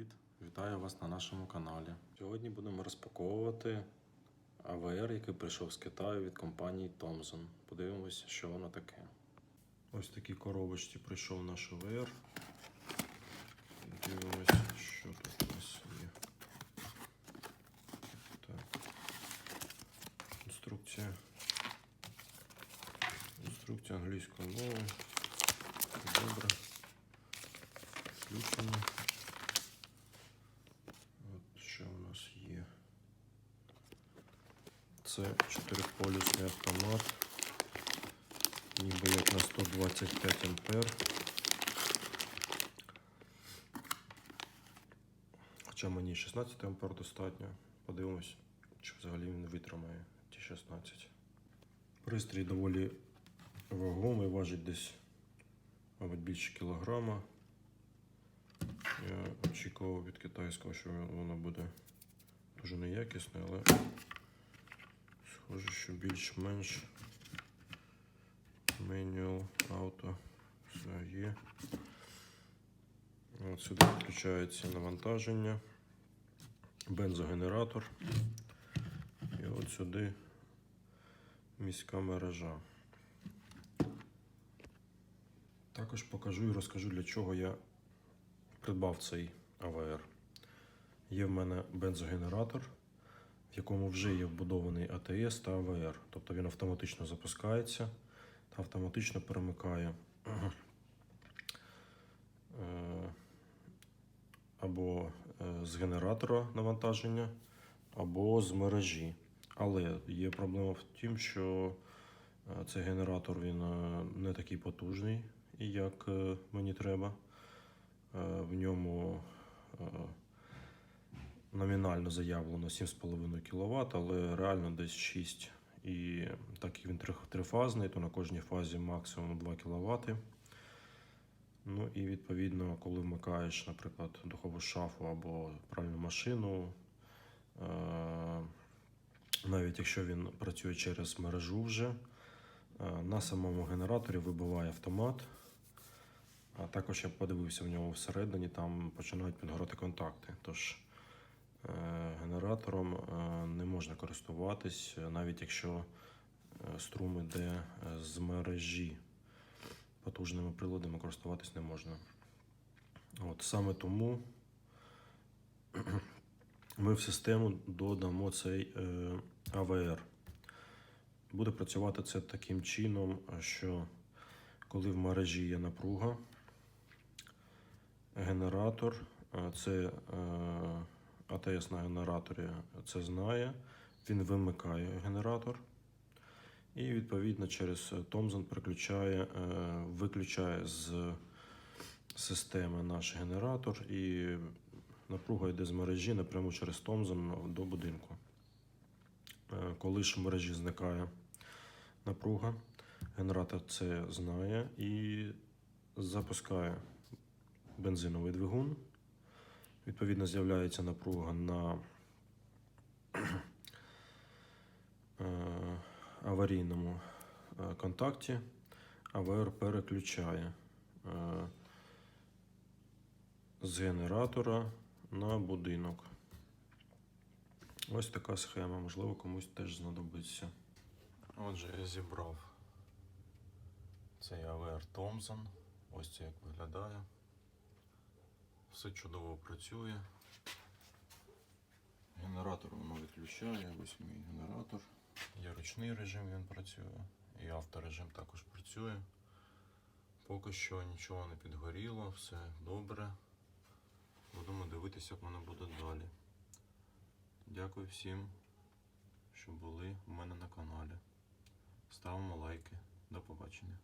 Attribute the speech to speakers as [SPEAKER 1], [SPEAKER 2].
[SPEAKER 1] Привіт! Вітаю вас на нашому каналі. Сьогодні будемо розпаковувати АВР, який прийшов з Китаю від компанії Thomson. Подивимося, що воно таке. Ось такі коробочці прийшов наш АВР. Дивимося, що тут у нас є. Так. Інструкція. Інструкція англійською мовою. Добре. Включено. От що у нас є. Це чотириполюсний автомат. Ніби як на 125 ампер. Хоча мені 16 ампер достатньо. Подивимось, чи взагалі він витримає ті 16. Пристрій доволі вагомий, важить десь, мабуть, більше кілограма. Я очікував від китайського, що воно буде дуже неякісне, але схоже, що більш-менш менюал авто все є. От сюди підключається навантаження, бензогенератор. І от сюди міська мережа. Також покажу і розкажу, для чого я придбав цей АВР. Є в мене бензогенератор, в якому вже є вбудований АТС та АВР. Тобто він автоматично запускається та автоматично перемикає е, або е, з генератора навантаження, або з мережі. Але є проблема в тім, що е, цей генератор він не такий потужний, як мені треба. В ньому номінально заявлено 7,5 кВт, але реально десь 6. І так як він трифазний, то на кожній фазі максимум 2 кВт. Ну і відповідно, коли вмикаєш, наприклад, духову шафу або пральну машину, е, навіть якщо він працює через мережу вже, е, на самому генераторі вибиває автомат. А також я подивився в нього всередині, там починають підгорати контакти. Тож генератором е, не можна користуватись, е, навіть якщо е, струм іде е, з мережі. Потужними приладами користуватись не можна. От, саме тому ми в систему додамо цей е, АВР. Буде працювати це таким чином, що коли в мережі є напруга, генератор, е, це е, АТС на генераторі це знає, він вимикає генератор. І відповідно через Thomson переключає, е, виключає з системи наш генератор і напруга йде з мережі напряму через Thomson до будинку. Е, Коли ж в мережі зникає напруга, генератор це знає і запускає бензиновий двигун. Відповідно, з'являється напруга на е, аварійному е, контакті. АВР переключає е, з генератора на будинок. Ось така схема, можливо, комусь теж знадобиться. Отже, я зібрав цей АВР Thomson. Ось це як виглядає. Все чудово працює. Генератор воно відключає, ось мій генератор. Є ручний режим, він працює. І авторежим також працює. Поки що нічого не підгоріло, все добре. Будемо дивитися, як воно буде далі. Дякую всім, що були у мене на каналі. Ставимо лайки. До побачення.